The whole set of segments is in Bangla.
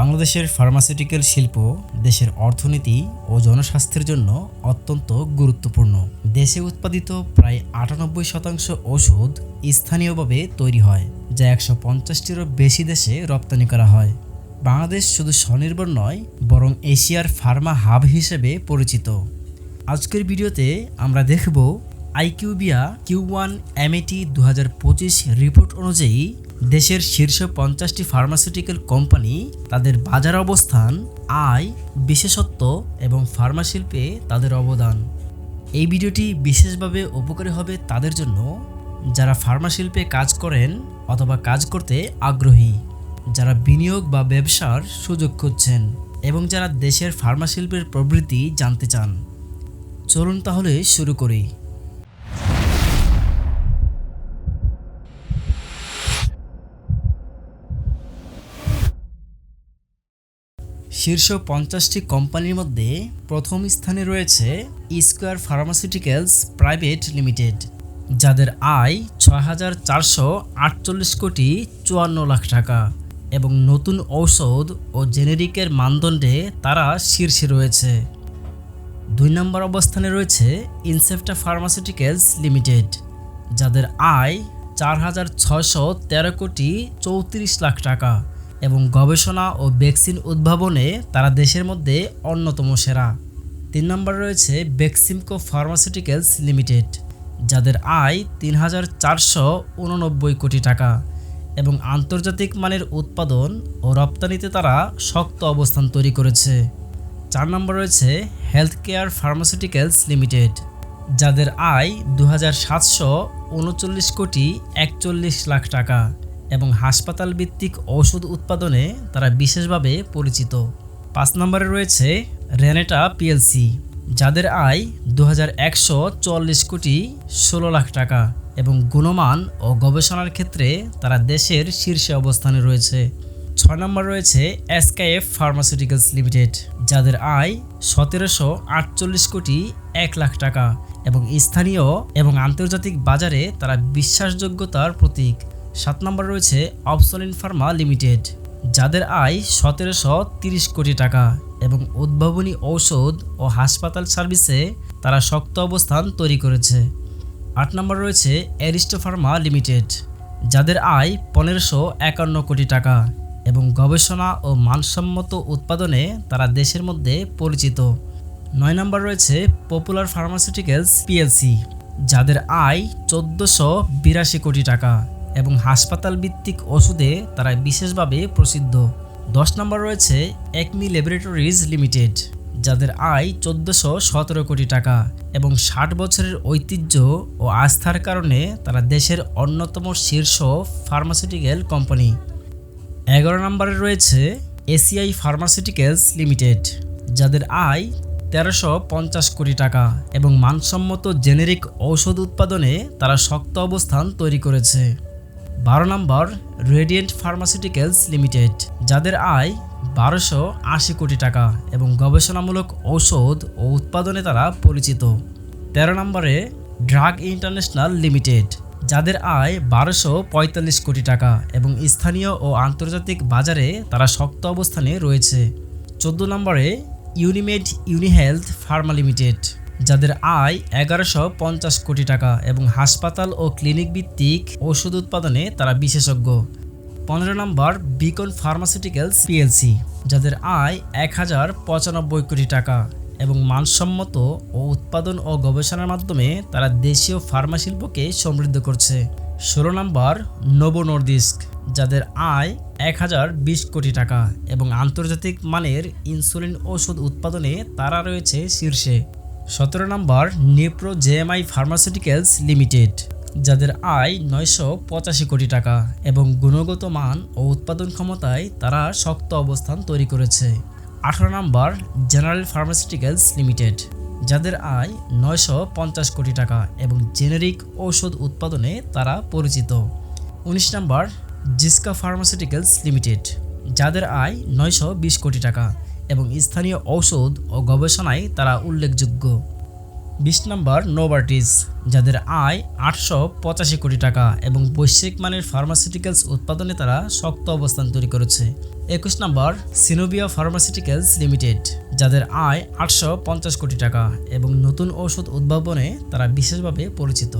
বাংলাদেশের ফার্মাসিউটিক্যাল শিল্প দেশের অর্থনীতি ও জনস্বাস্থ্যের জন্য অত্যন্ত গুরুত্বপূর্ণ। দেশে উৎপাদিত প্রায় আটানব্বই শতাংশ ওষুধ স্থানীয়ভাবে তৈরি হয়, যা একশো পঞ্চাশটিরও বেশি দেশে রপ্তানি করা হয়। বাংলাদেশ শুধু স্বনির্ভর নয়, বরং এশিয়ার ফার্মা হাব হিসেবে পরিচিত। আজকের ভিডিওতে আমরা দেখব আইকিউবিয়া কিউ ওয়ান এমএটি দু রিপোর্ট অনুযায়ী দেশের শীর্ষ পঞ্চাশটি ফার্মাসিউটিক্যাল কোম্পানি তাদের বাজার অবস্থান, আয়, বিশেষত্ব এবং ফার্মা শিল্পে তাদের অবদান। এই ভিডিওটি বিশেষভাবে উপকারী হবে তাদের জন্য। যারা ফার্মা শিল্পে কাজ করেন অথবা কাজ করতে আগ্রহী, যারা বিনিয়োগ বা ব্যবসার সুযোগ খুঁজছেন এবং যারা দেশের ফার্মা শিল্পের প্রবৃত্তি জানতে চান। চলুন তাহলে শুরু করি। শীর্ষ পঞ্চাশটি কোম্পানির মধ্যে প্রথম স্থানে রয়েছে স্কোয়ার ফার্মাসিউটিক্যালস প্রাইভেট লিমিটেড যাদের আয় ছয় হাজার চারশো আটচল্লিশ কোটি চুয়ান্ন লাখ টাকা, এবং নতুন ঔষধ ও জেনেরিকের মানদণ্ডে তারা শীর্ষে রয়েছে। দুই নম্বর অবস্থানে রয়েছে ইনসেপ্টা ফার্মাসিউটিক্যালস লিমিটেড যাদের আয় চার হাজার ছয়শো তেরো কোটি চৌত্রিশ লাখ টাকা। এবং গবেষণা ও ভ্যাকসিন উদ্ভাবনে তারা দেশের মধ্যে অন্যতম সেরা। তিন নম্বর রয়েছে বেক্সিমকো ফার্মাসিউটিক্যালস লিমিটেড, যাদের আয় তিন হাজার চারশো উননব্বই কোটি টাকা এবং আন্তর্জাতিক মানের উৎপাদন ও রপ্তানিতে তারা শক্ত অবস্থান তৈরি করেছে। চার নম্বর রয়েছে হেলথ কেয়ার ফার্মাসিউটিক্যালস লিমিটেড, যাদের আয় দু হাজার সাতশো উনচল্লিশ কোটি একচল্লিশ লাখ টাকা এবং হাসপাতাল ভিত্তিক ঔষধ উৎপাদনে তারা বিশেষভাবে পরিচিত। পাঁচ নম্বরে রয়েছে রেনেটা পিএলসি, যাদের আয় দু হাজার একশো চুয়াল্লিশ কোটি ষোলো লাখ টাকা এবং গুণমান ও গবেষণার ক্ষেত্রে তারা দেশের শীর্ষে অবস্থানে রয়েছে। ছয় নম্বর রয়েছে এসকেএফ ফার্মাসিউটিক্যালস লিমিটেড, যাদের আয় সতেরোশো আটচল্লিশ কোটি এক লাখ টাকা এবং স্থানীয় এবং আন্তর্জাতিক বাজারে তারা বিশ্বাসযোগ্যতার প্রতীক। সাত নম্বর রয়েছে অপসলিন ফার্মা লিমিটেড, যাদের আয় সতেরোশো তিরিশ কোটি টাকা এবং উদ্ভাবনী ঔষধ ও হাসপাতাল সার্ভিসে তারা শক্ত অবস্থান তৈরি করেছে। আট নম্বর রয়েছে অ্যারিস্টো ফার্মা লিমিটেড, যাদের আয় পনেরোশো একান্ন কোটি টাকা এবং গবেষণা ও মানসম্মত উৎপাদনে তারা দেশের মধ্যে পরিচিত। নয় নম্বর রয়েছে পপুলার ফার্মাসিউটিক্যালস পিএলসি, যাদের আয় চোদ্দোশো বিরাশি কোটি টাকা এবং হাসপাতাল ভিত্তিক ওষুধে তারা বিশেষভাবে প্রসিদ্ধ। দশ নম্বর রয়েছে একমি ল্যাবরেটরিজ লিমিটেড, যাদের আয় চোদ্দোশো সতেরো কোটি টাকা এবং ষাট বছরের ঐতিহ্য ও আস্থার কারণে তারা দেশের অন্যতম শীর্ষ ফার্মাসিউটিক্যাল কোম্পানি। এগারো নম্বরে রয়েছে এসিআই ফার্মাসিউটিক্যালস লিমিটেড, যাদের আয় তেরোশো পঞ্চাশ কোটি টাকা এবং মানসম্মত জেনেরিক ঔষধ উৎপাদনে তারা শক্ত অবস্থান তৈরি করেছে। বারো নম্বর রেডিয়েন্ট ফার্মাসিউটিক্যালস লিমিটেড যাদের আয় বারোশো আশি কোটি টাকা এবং গবেষণামূলক ঔষধ ও উৎপাদনে তারা পরিচিত। তেরো নম্বরে ড্রাগ ইন্টারন্যাশনাল লিমিটেড যাদের আয় বারোশো পঁয়তাল্লিশ কোটি টাকা এবং স্থানীয় ও আন্তর্জাতিক বাজারে তারা শক্ত অবস্থানে রয়েছে। চোদ্দ নম্বরে ইউনিমেড ইউনিহেলথ ফার্মা লিমিটেড যাদের আয় এগারোশো পঞ্চাশ কোটি টাকা এবং হাসপাতাল ও ক্লিনিক ভিত্তিক ওষুধ উৎপাদনে তারা বিশেষজ্ঞ। পনেরো নম্বর, বিকন ফার্মাসিউটিক্যালস পিএলসি। যাদের আয় এক হাজার পঁচানব্বই কোটি টাকা এবং মানসম্মত ও উৎপাদন ও গবেষণার মাধ্যমে তারা দেশীয় ফার্মা শিল্পকে সমৃদ্ধ করছে। ষোলো নম্বর নোভো নর্দিস্ক যাদের আয় এক হাজার বিশ কোটি টাকা এবং আন্তর্জাতিক মানের ইনসুলিন ওষুধ উৎপাদনে তারা রয়েছে শীর্ষে। সতেরো নম্বর, নেপ্রো জেএমআই ফার্মাসিউটিক্যালস লিমিটেড, যাদের আয় নয়শো পঁচাশি কোটি টাকা এবং গুণগত মান ও উৎপাদন ক্ষমতায় তারা শক্ত অবস্থান তৈরি করেছে। আঠারো নম্বর, জেনারেল ফার্মাসিউটিক্যালস লিমিটেড, যাদের আয় নয়শো পঞ্চাশ কোটি টাকা এবং জেনেরিক ঔষধ উৎপাদনে তারা পরিচিত। উনিশ নম্বর, জিসকা ফার্মাসিউটিক্যালস লিমিটেড, যাদের আয় নয়শো বিশ কোটি টাকা এবং স্থানীয় ঔষধ ও গবেষণায় তারা উল্লেখযোগ্য। বিশ নম্বর নোভার্টিস যাদের আয় আটশো পঁচাশি কোটি টাকা এবং বৈশ্বিক মানের ফার্মাসিউটিক্যালস উৎপাদনে তারা শক্ত অবস্থান তৈরি করেছে। একুশ নম্বর সিনোভিয়া ফার্মাসিউটিক্যালস লিমিটেড যাদের আয় আটশো পঞ্চাশ কোটি টাকা এবং নতুন ঔষধ উদ্ভাবনে তারা বিশেষভাবে পরিচিত।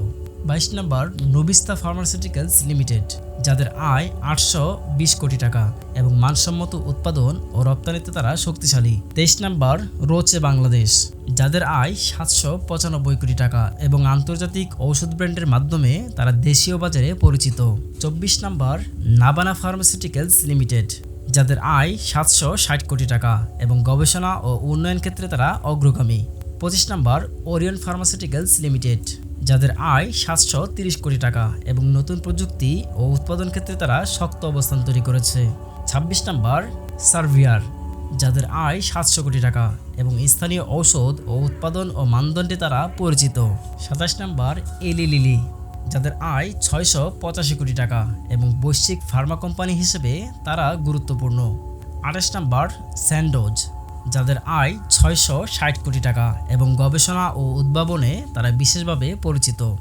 বাইশ নম্বর নবিস্তা ফার্মাসিউটিক্যালস লিমিটেড যাদের আয় আটশো বিশ কোটি টাকা এবং মানসম্মত উৎপাদন ও রপ্তানিতে তারা শক্তিশালী। তেইশ নাম্বার, রোচে বাংলাদেশ। যাদের আয় সাতশো পঁচানব্বই কোটি টাকা এবং আন্তর্জাতিক ঔষধ ব্র্যান্ডের মাধ্যমে তারা দেশীয় বাজারে পরিচিত। চব্বিশ নাম্বার, নাবানা ফার্মাসিউটিক্যালস লিমিটেড। যাদের আয় সাতশো ষাট কোটি টাকা এবং গবেষণা ও উন্নয়ন ক্ষেত্রে তারা অগ্রগামী। পঁচিশ নাম্বার, ওরিয়ন ফার্মাসিউটিক্যালস লিমিটেড। যাদের আয় সাতশো তিরিশ কোটি টাকা এবং নতুন প্রযুক্তি ও উৎপাদন ক্ষেত্রে তারা শক্ত অবস্থান তৈরি করেছে। ছাব্বিশ নম্বর, সার্ভিয়ার, যাদের আয় সাতশো কোটি টাকা এবং স্থানীয় ঔষধ ও উৎপাদন ও মানদণ্ডে তারা পরিচিত। সাতাশ নম্বর, এলি লিলি, যাদের আয় ছয়শো পঁচাশি কোটি টাকা এবং বৈশ্বিক ফার্মা কোম্পানি হিসেবে তারা গুরুত্বপূর্ণ। আঠাশ নম্বর, স্যান্ডোজ যাদের আয় ছয়শো ষাট কোটি টাকা এবং গবেষণা ও উদ্ভাবনে তারা বিশেষভাবে পরিচিত।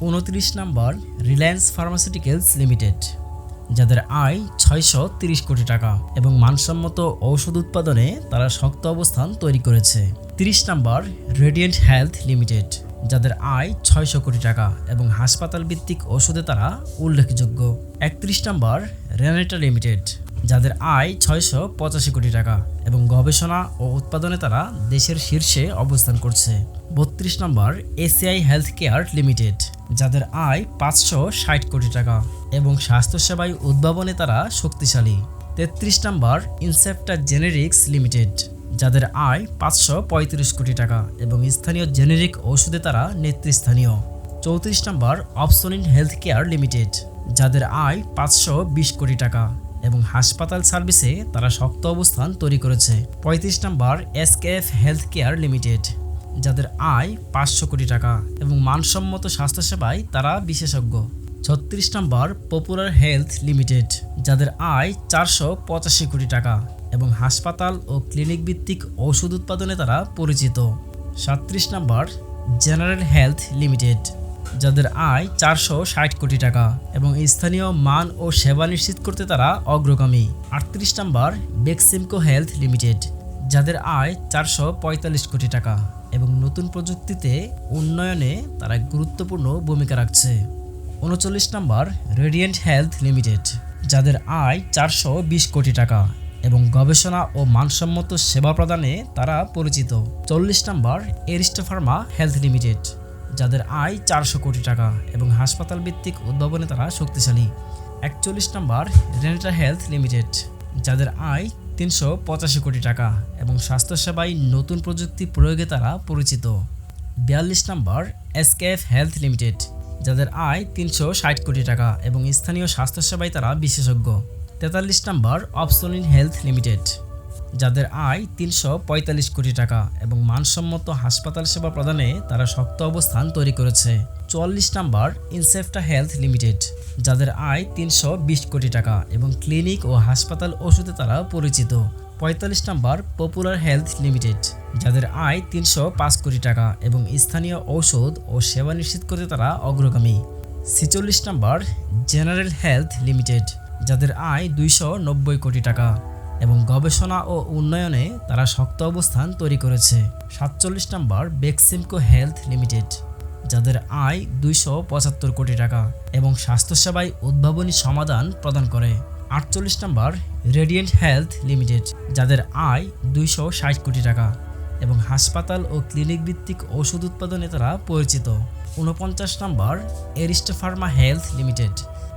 উনত্রিশ নম্বর, রিলায়েন্স ফার্মাসিউটিক্যালস লিমিটেড। যাদের আয় ছয়শো তিরিশ কোটি টাকা এবং মানসম্মত ঔষধ উৎপাদনে তারা শক্ত অবস্থান তৈরি করেছে। তিরিশ নম্বর, রেডিয়েন্ট হেলথ লিমিটেড। যাদের আয় ছয়শো কোটি টাকা এবং হাসপাতাল ভিত্তিক ওষুধে তারা উল্লেখযোগ্য। একত্রিশ নম্বর, রেনেটা লিমিটেড। যাদের আয় ছয়শো পঁচাশি কোটি টাকা এবং গবেষণা ও উৎপাদনে তারা দেশের শীর্ষে অবস্থান করছে। বত্রিশ নম্বর, এসিআই হেলথ কেয়ার লিমিটেড, যাদের আয় পাঁচশো ষাট কোটি টাকা এবং স্বাস্থ্যসেবায় উদ্ভাবনে তারা শক্তিশালী। তেত্রিশ নম্বর, ইনসেপ্টা জেনেরিক্স লিমিটেড, যাদের আয় পাঁচশো পঁয়ত্রিশ কোটি টাকা এবং স্থানীয় জেনেরিক ওষুধে তারা নেতৃস্থানীয়। চৌত্রিশ নম্বর, অপসোনিন হেলথ কেয়ার লিমিটেড, যাদের আয় পাঁচশো বিশ কোটি টাকা এবং হাসপাতাল সার্ভিসে তারা শক্ত অবস্থান তৈরি করেছে। পঁয়ত্রিশ নম্বর এসকেএফ হেলথ কেয়ার লিমিটেড, যাদের আয় পাঁচশো কোটি টাকা এবং মানসম্মত স্বাস্থ্যসেবায় তারা বিশেষজ্ঞ। ছত্রিশ নম্বর পপুলার হেলথ লিমিটেড, যাদের আয় চারশো পঁচাশি কোটি টাকা এবং হাসপাতাল ও ক্লিনিক ভিত্তিক ঔষধ উৎপাদনে তারা পরিচিত। সাতত্রিশ নম্বর জেনারেল হেলথ লিমিটেড যাদের আয় চারশো ষাট কোটি টাকা এবং স্থানীয় মান ও সেবা নিশ্চিত করতে তারা অগ্রগামী। আটত্রিশ নম্বর, বেক্সিমকো হেলথ লিমিটেড, যাদের আয় চারশো পঁয়তাল্লিশ কোটি টাকা এবং নতুন প্রযুক্তিতে উন্নয়নে তারা গুরুত্বপূর্ণ ভূমিকা রাখছে। উনচল্লিশ নম্বর, রেডিয়েন্ট হেলথ লিমিটেড, যাদের আয় চারশো বিশ কোটি টাকা এবং গবেষণা ও মানসম্মত সেবা প্রদানে তারা পরিচিত। চল্লিশ নম্বর এরিস্টোফার্মা হেলথ লিমিটেড যাদের আয় চারশো কোটি টাকা এবং হাসপাতাল ভিত্তিক উদ্ভাবনে তারা শক্তিশালী। একচল্লিশ নম্বর রেনেটা হেলথ লিমিটেড যাদের আয় তিনশো পঁচাশি কোটি টাকা এবং স্বাস্থ্যসেবায় নতুন প্রযুক্তি প্রয়োগে তারা পরিচিত। বিয়াল্লিশ নম্বর এসকেএফ হেলথ লিমিটেড যাদের আয় তিনশো ষাট কোটি টাকা এবং স্থানীয় স্বাস্থ্যসেবায় তারা বিশেষজ্ঞ। তেতাল্লিশ নম্বর অপসোনিন হেলথ লিমিটেড যাদের আয় তিনশো পঁয়তাল্লিশ কোটি টাকা এবং মানসম্মত হাসপাতাল সেবা প্রদানে তারা শক্ত অবস্থান তৈরি করেছে। চুয়াল্লিশ নাম্বার ইনসেফটা হেলথ লিমিটেড, যাদের আয় তিনশো বিশ কোটি টাকা এবং ক্লিনিক ও হাসপাতাল ওষুধে তারা পরিচিত। পঁয়তাল্লিশ নাম্বার পপুলার হেলথ লিমিটেড, যাদের আয় তিনশো পাঁচ কোটি টাকা এবং স্থানীয় ঔষধ ও সেবা নিশ্চিত করতে তারা অগ্রগামী। ছেচল্লিশ নাম্বার জেনারেল হেলথ লিমিটেড, যাদের আয় দুইশো নব্বই কোটি টাকা এবং গবেষণা ও উন্নয়নে তারা শক্ত অবস্থান তৈরি করেছে। সাতচল্লিশ নম্বর বেক্সিমকো হেলথ লিমিটেড, যাদের আয় দুইশো পঁচাত্তর কোটি টাকা এবং স্বাস্থ্যসেবায় উদ্ভাবনী সমাধান প্রদান করে। আটচল্লিশ নম্বর রেডিয়েন্ট হেলথ লিমিটেড, যাদের আয় দুইশো ষাট কোটি টাকা এবং হাসপাতাল ও ক্লিনিক ভিত্তিক ওষুধ উৎপাদনে তারা পরিচিত। উনপঞ্চাশ নম্বর এরিস্টোফার্মা হেলথ লিমিটেড,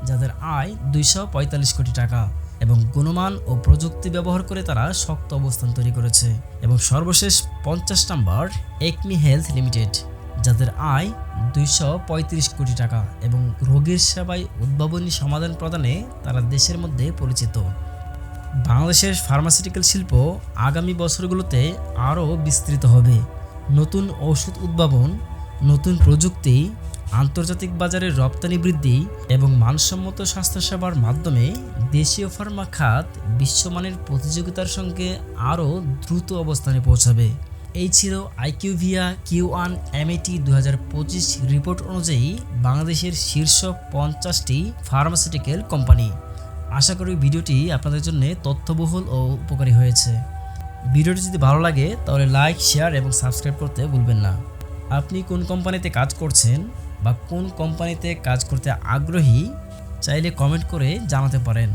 যাদের আয় দুইশো পঁয়তাল্লিশ কোটি টাকা এবং গুণমান ও প্রযুক্তি ব্যবহার করে তারা শক্ত অবস্থান তৈরি করেছে এবং সর্বশেষ পঞ্চাশ নাম্বার একমি হেলথ লিমিটেড, যাদের আয় দুইশো পঁয়ত্রিশ কোটি টাকা এবং রোগীর সেবায় উদ্ভাবনী সমাধান প্রদানে তারা দেশের মধ্যে পরিচিত। বাংলাদেশের ফার্মাসিউটিক্যাল শিল্প আগামী বছরগুলোতে আরও বিস্তৃত হবে। নতুন ঔষধ উদ্ভাবন, নতুন প্রযুক্তি আন্তর্জাতিক বাজারে রপ্তানি বৃদ্ধি এবং মানসম্মত স্বাস্থ্যসেবার মাধ্যমে দেশীয় ফার্মা খাত বিশ্বমানের প্রতিযোগিতার সঙ্গে আরও দ্রুত অবস্থানে পৌঁছাবে। এই ছিল আইকিউভিয়া কিউ ওয়ান এমএটি দু হাজার পঁচিশ রিপোর্ট অনুযায়ী বাংলাদেশের শীর্ষ পঞ্চাশটি ফার্মাসিউটিক্যাল কোম্পানি। আশা করি ভিডিওটি আপনাদের জন্য তথ্যবহুল ও উপকারী হয়েছে। ভিডিওটি যদি ভালো লাগে তাহলে লাইক, শেয়ার এবং সাবস্ক্রাইব করতে ভুলবেন না। আপনি কোন কোম্পানিতে কাজ করছেন বা কোন কোম্পানিতে কাজ করতে আগ্রহী চাইলে কমেন্ট করে জানাতে পারেন।